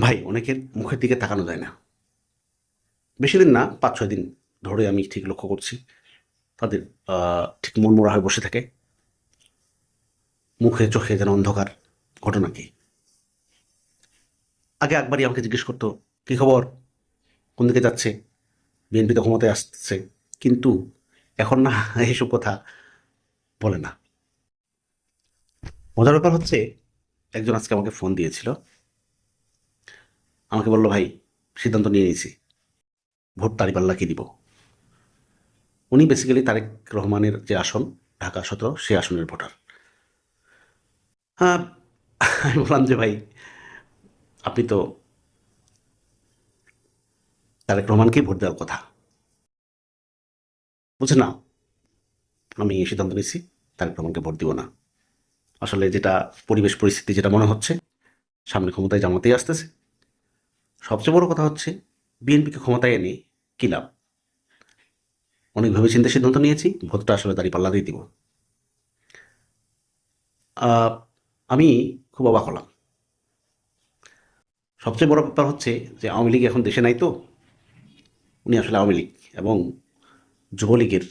ভাই, অনেকের মুখের দিকে তাকানো যায় না। বেশি দিন না পাঁচ ছয় দিন ধরে আমি ঠিক লক্ষ্য করছি। তাদের ঠিক মনমরা হয়ে বসে থাকে। মুখে চোখে যেন অন্ধকার। ঘটনা কি? আগে একবারই আমাকে জিজ্ঞেস করতো, কি খবর? কোন দিকে যাচ্ছে? বিএনপি তো ক্ষমতায় আসছে। কিন্তু এখন না এইসব কথা বলে না। মজার ব্যাপার হচ্ছে, একজন আজকে আমাকে ফোন দিয়েছিল। আমাকে বলল, ভাই, সিদ্ধান্ত নিয়ে নিয়েছি। ভোট দাঁড়িপাল্লাকে দিব? উনি বেসিক্যালি তারেক রহমানের যে আসন, ঢাকা সতেরো সে আসনের ভোটার। হ্যাঁ আমি বললাম যে, ভাই, আপনি তো তারেক রহমানকেই ভোট দেওয়ার কথা। বুঝছে না? আমি সিদ্ধান্ত নিয়েছি, তারেক রহমানকে ভোট দিব না। আসলে যেটা পরিবেশ পরিস্থিতি যেটা মনে হচ্ছে, সামনে ক্ষমতায় জামাতেই আসতেছে। সবচেয়ে বড় কথা হচ্ছে, বিএনপিকে ক্ষমতায় এনে কি লাভ? অনেক ভেবে চিন্তে সিদ্ধান্ত নিয়েছি, ভোটটা আসলে দাঁড়িয়ে পাল্লা দিয়ে দিব। আমি খুব অবাক হলাম। সবচেয়ে বড় ব্যাপার হচ্ছে যে আওয়ামী লীগ এখন দেশে নাই তো, উনি আসলে আওয়ামী লীগ এবং যুবলীগের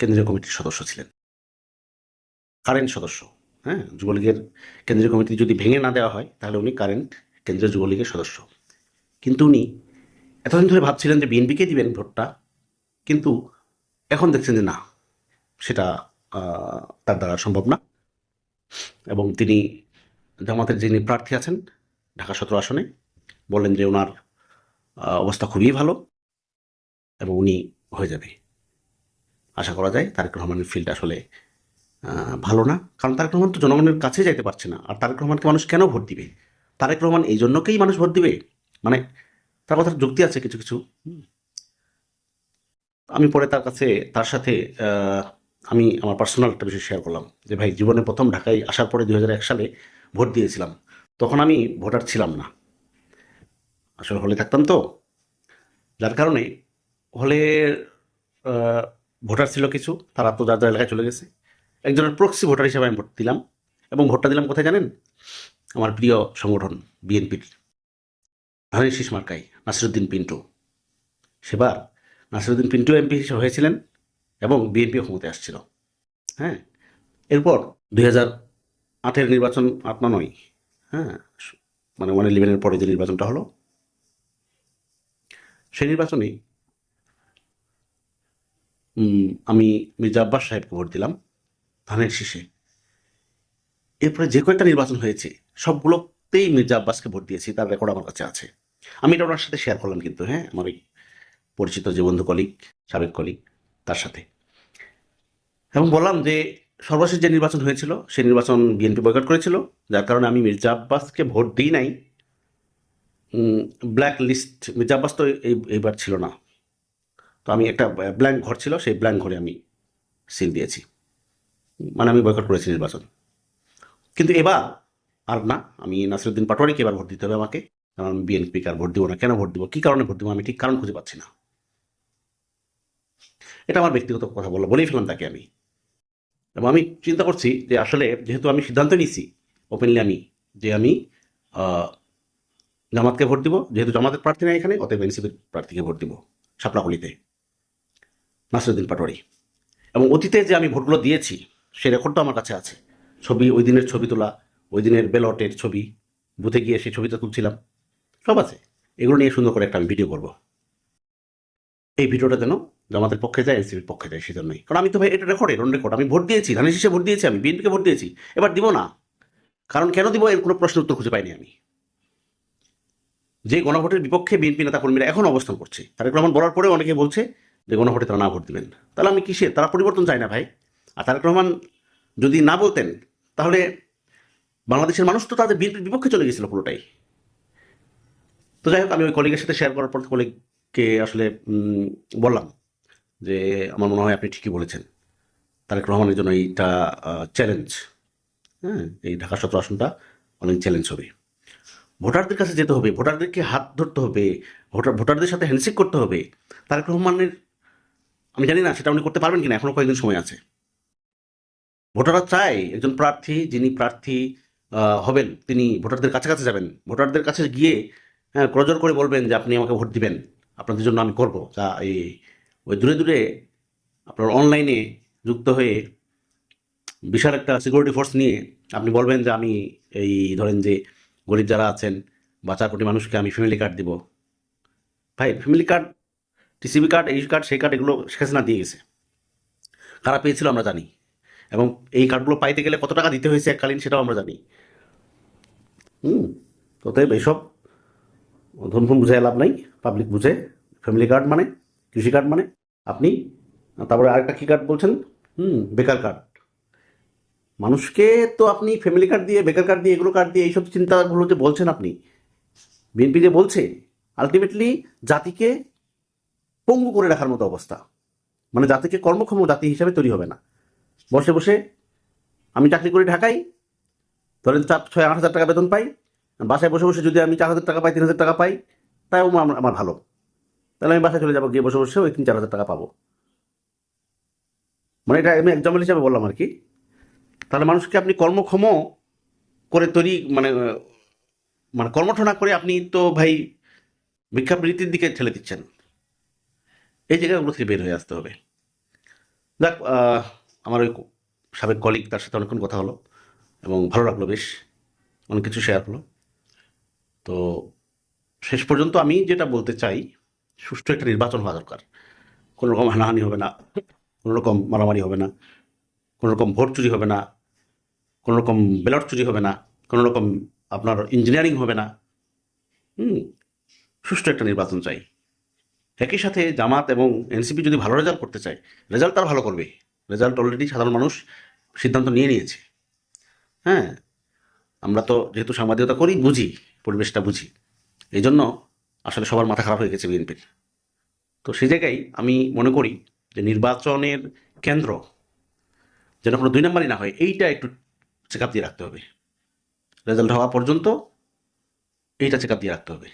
কেন্দ্রীয় কমিটির সদস্য ছিলেন। কারেন্ট সদস্য হ্যাঁ? যুবলীগের কেন্দ্রীয় কমিটি যদি ভেঙে না দেওয়া হয়, তাহলে উনি কারেন্ট কেন্দ্রীয় যুবলীগের সদস্য। কিন্তু উনি এতদিন ধরে ভাবছিলেন যে বিএনপিকে দিবেন ভোটটা, কিন্তু এখন দেখছেন যে না, সেটা তার দ্বারা সম্ভব না। এবং তিনি, জামাতের যিনি প্রার্থী আছেন ঢাকা সতেরো আসনে, বললেন যে ওনার অবস্থা খুবই ভালো এবং উনি হয়ে যাবে। আশা করা যায় তারেক রহমানের ফিল্ড আসলে ভালো না। কারণ তারেক রহমান তো জনগণের কাছে যাইতে পারছে না। আর তারেক রহমানকে মানুষ কেন ভোট দিবে? তারেক রহমান এই জন্যকেই মানুষ ভোট দিবে? মানে তার কথার যুক্তি আছে কিছু কিছু। আমি পরে তার কাছে তার সাথে আমি আমার পার্সোনাল একটা বিষয় শেয়ার করলাম। যে ভাই জীবনে প্রথম ঢাকায় আসার পরে দু হাজার এক সালে ভোট দিয়েছিলাম। তখন আমি ভোটার ছিলাম না। আসলে হলে থাকতাম তো। যার কারণে হলে ভোটার ছিল কিছু তারা তো যার যার এলাকায় চলে গেছে। একজনের প্রক্সি ভোটার হিসেবে আমি ভোট দিলাম। এবং ভোটটা দিলাম কোথায় জানেন? আমার প্রিয় সংগঠন বিএনপির। ধানের শীষ মার্কাই নাসিরুদ্দিন পিন্টু। সেবার নাসিরুদ্দিন পিন্টু এমপি হিসেবে হয়েছিলেন এবং বিএনপি ক্ষমতায় আসছিল। হ্যাঁ এরপর দুই হাজার আটের নির্বাচন আট নয়। হ্যাঁ মানে ওয়ান ইলেভেনের পরে যে নির্বাচনটা হলো, সেই নির্বাচনে আমি মির্জা আব্বাস সাহেবকে ভোট দিলাম ধানের শীষে। এরপরে যে কয়েকটা নির্বাচন হয়েছে, সবগুলোতেই মির্জা আব্বাসকে ভোট দিয়েছি, তার রেকর্ড আমার কাছে আছে। আমি এটা ওনার সাথে শেয়ার করলাম কিন্তু হ্যাঁ আমার এই পরিচিত যে বন্ধু কলিগ সাবেক কলিগ তার সাথে। এবং বললাম যে, সর্বশেষ যে নির্বাচন হয়েছিল, সেই নির্বাচন বিএনপি বয়কট করেছিল, যার কারণে আমি মির্জা আব্বাসকে ভোট দিই নাই। ব্ল্যাক লিস্ট মির্জা আব্বাস তো এই, এইবার ছিল না। তো আমি একটা ব্ল্যাঙ্ক ঘর ছিল, সেই ব্ল্যাঙ্ক ঘরে আমি সিল দিয়েছি। মানে আমি বয়কট করেছি নির্বাচন। কিন্তু এবার আর না, আমি নাসিরুদ্দিন পাটোয়ারিকে এবার ভোট দিতে হবে আমাকে। কারণ আমি বিএনপিকে আর ভোট দিব না। কেন ভোট দিব? কী কারণে ভোট দিব? আমি ঠিক কারণ খুঁজে পাচ্ছি না। এটা আমার ব্যক্তিগত কথা বলল বলেই ফেলাম তাকে আমি। এবং আমি চিন্তা করছি যে আসলে যেহেতু আমি সিদ্ধান্ত নিয়েছি ওপেনলি আমি, যে আমি জামাতকে ভোট দিব। যেহেতু জামাতের প্রার্থী নাই এখানে, অতএব এনসিপির প্রার্থীকে ভোট দিব সাপলাকলিতে নাসিরুদ্দিন পাটোয়ারি। এবং অতীতে যে আমি ভোটগুলো দিয়েছি সেই রেকর্ডটা আমার কাছে আছে। ছবি ওই দিনের ছবি তোলা, ওই দিনের ব্যালটের ছবি বুথে গিয়ে সেই ছবিটা তুলছিলাম। সব আছে। এগুলো নিয়ে সুন্দর করে একটা আমি ভিডিও করব। এই ভিডিওটা যেন জামাতের পক্ষে যায়, এনসিপির পক্ষে যায়, সেজন্যই। কারণ আমি তো ভাই এটা রেকর্ড এরন রেকর্ড আমি ভোট দিয়েছি, ধানের শীষে ভোট দিয়েছি, আমি বিএনপিকে ভোট দিয়েছি। এবার দিব না। কারণ কেন দিব এর কোনো প্রশ্ন উত্তর খুঁজে পাইনি আমি। যে গণভোটের বিপক্ষে বিএনপি নেতা কর্মীরা এখন অবস্থান করছে, তারেক রহমান বলার পরেও অনেকে বলছে যে গণভোটে তারা না ভোট দেবেন। তাহলে আমি কিসে তারা পরিবর্তন চায় না ভাই। আর তারেক রহমান যদি না বলতেন, তাহলে বাংলাদেশের মানুষ তো তাদের বিএনপির বিপক্ষে চলে গেছিল পুরোটাই। তো যাই হোক, আমি ওই কলিগের সাথে শেয়ার করার পর কলিগকে আসলে বললাম যে, আমার মনে হয় আপনি ঠিকই বলেছেন। তারেক রহমানের জন্য এইটা চ্যালেঞ্জ হ্যাঁ এই ঢাকা সত্র আসনটা অনেক চ্যালেঞ্জ হবে। ভোটারদের কাছে যেতে হবে, ভোটারদেরকে হাত ধরতে হবে, ভোটার, ভোটারদের সাথে হ্যান্ডশেক করতে হবে। তারেক রহমানের, আমি জানি না, সেটা উনি করতে পারবেন কিনা এখনও কয়েকদিন সময় আছে। ভোটাররা চায়, একজন প্রার্থী, যিনি প্রার্থী হবেন, তিনি ভোটারদের কাছে কাছে যাবেন। ভোটারদের কাছে গিয়ে হ্যাঁ ক্রজর করে বলবেন যে আপনি আমাকে ভোট দিবেন। আপনাদের জন্য আমি করব। যা এই, ওই দূরে দূরে আপনার অনলাইনে যুক্ত হয়ে বিশাল একটা সিকিউরিটি ফোর্স নিয়ে আপনি বলবেন যে আমি এই, ধরেন যে গরিব যারা আছেন বা চার কোটি মানুষকে আমি ফ্যামিলি কার্ড দিব। ভাই ফ্যামিলি কার্ড টিসিবি কার্ড এই কার্ড সেই কার্ড এগুলো শেখ হাসিনা দিয়ে গেছে। কারা পেয়েছিল আমরা জানি। এবং এই কার্ডগুলো পাইতে গেলে কত টাকা দিতে হয়েছে এককালীন সেটাও আমরা জানি। হুম, অতএব এইসব ধনফুন বুঝে লাভ নাই পাবলিক বুঝে ফ্যামিলি কার্ড মানে কৃষি কার্ড মানে আপনি, তারপরে আরেকটা কী কার্ড বলছেন? হুম, বেকার কার্ড মানুষকে তো আপনি ফ্যামিলি কার্ড দিয়ে, বেকার কার্ড দিয়ে, এগুলো কার্ড দিয়ে এইসব চিন্তাগুলো যে বলছেন আপনি বিএনপি যে বলছে আলটিমেটলি জাতিকে পঙ্গু করে রাখার মতো অবস্থা। মানে জাতিকে কর্মক্ষম জাতি হিসাবে তৈরি হবে না। বসে বসে আমি চাকরি করি ঢাকায়, ধরেন চার, ছয়, আট হাজার টাকা বেতন পাই বাসায় বসে বসে যদি আমি চার হাজার টাকা পাই, তিন হাজার টাকা পাই, তাও আমার ভালো। তাহলে আমি বাসায় চলে যাব, গিয়ে বসে বসে ওই তিন, চার হাজার টাকা পাবো। মানে এটা আমি এক্সাম্পল হিসাবে বললাম আর কি। তাহলে মানুষকে আপনি কর্মক্ষম করে তৈরি মানে মানে কর্মঠ না করে আপনি তো ভাই ভিক্ষাবৃত্তির দিকে ঠেলে দিচ্ছেন। এই জায়গাগুলো থেকে বের হয়ে আসতে হবে। যাক আমার ওই সাবেক কলিগ তার সাথে অনেকক্ষণ কথা হলো এবং ভালো লাগল বেশ। অনেক কিছু শেয়ার হলো। তো শেষ পর্যন্ত আমি যেটা বলতে চাই, সুষ্ঠু একটা নির্বাচন হওয়া দরকার। কোনো রকম হানাহানি হবে না, কোনো রকম মারামারি হবে না, কোনো রকম ভোট চুরি হবে না, কোনো রকম ব্যালট চুরি হবে না, কোনো রকম আপনার ইঞ্জিনিয়ারিং হবে না। হুম, সুষ্ঠু একটা নির্বাচন চাই। একই সাথে জামাত এবং এনসিপি যদি ভালো রেজাল্ট করতে চায় রেজাল্ট তার ভালো করবে। রেজাল্ট অলরেডি সাধারণ মানুষ সিদ্ধান্ত নিয়ে নিয়েছে। হ্যাঁ আমরা তো যেহেতু সাংবাদিকতা করি, বুঝি। পরিবেশটা বুঝি। এই জন্য আসলে সবার মাথা খারাপ হয়ে গেছে বিএনপির। তো সেই জায়গায় আমি মনে করি যে নির্বাচনের কেন্দ্র যেন কোনো দুই নম্বরই না হয়, এইটা একটু চেক দিয়ে রাখতে হবে। রেজাল্ট হওয়া পর্যন্ত এইটা চেক দিয়ে রাখতে হবে।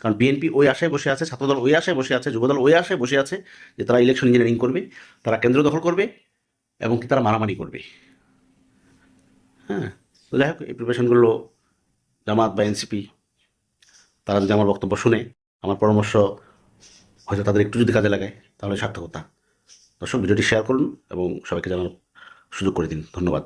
কারণ বিএনপি ওই আশায় বসে আছে, ছাত্রদল ওই আশায় বসে আছে, যুবদল ওই আশায় বসে আছে যে তারা ইলেকশন ইঞ্জিনিয়ারিং করবে, তারা কেন্দ্র দখল করবে এবং কি তারা মারামারি করবে। হ্যাঁ তো যাই হোক, এই প্রিপারেশনগুলো জামাত বা এনসিপি, তারা যদি আমার বক্তব্য শুনে আমার পরামর্শ হয়তো তাদের একটু যদি কাজে লাগায়, তাহলে সার্থকতা দর্শক, ভিডিওটি শেয়ার করুন এবং সবাইকে জানার সুযোগ করে দিন। ধন্যবাদ।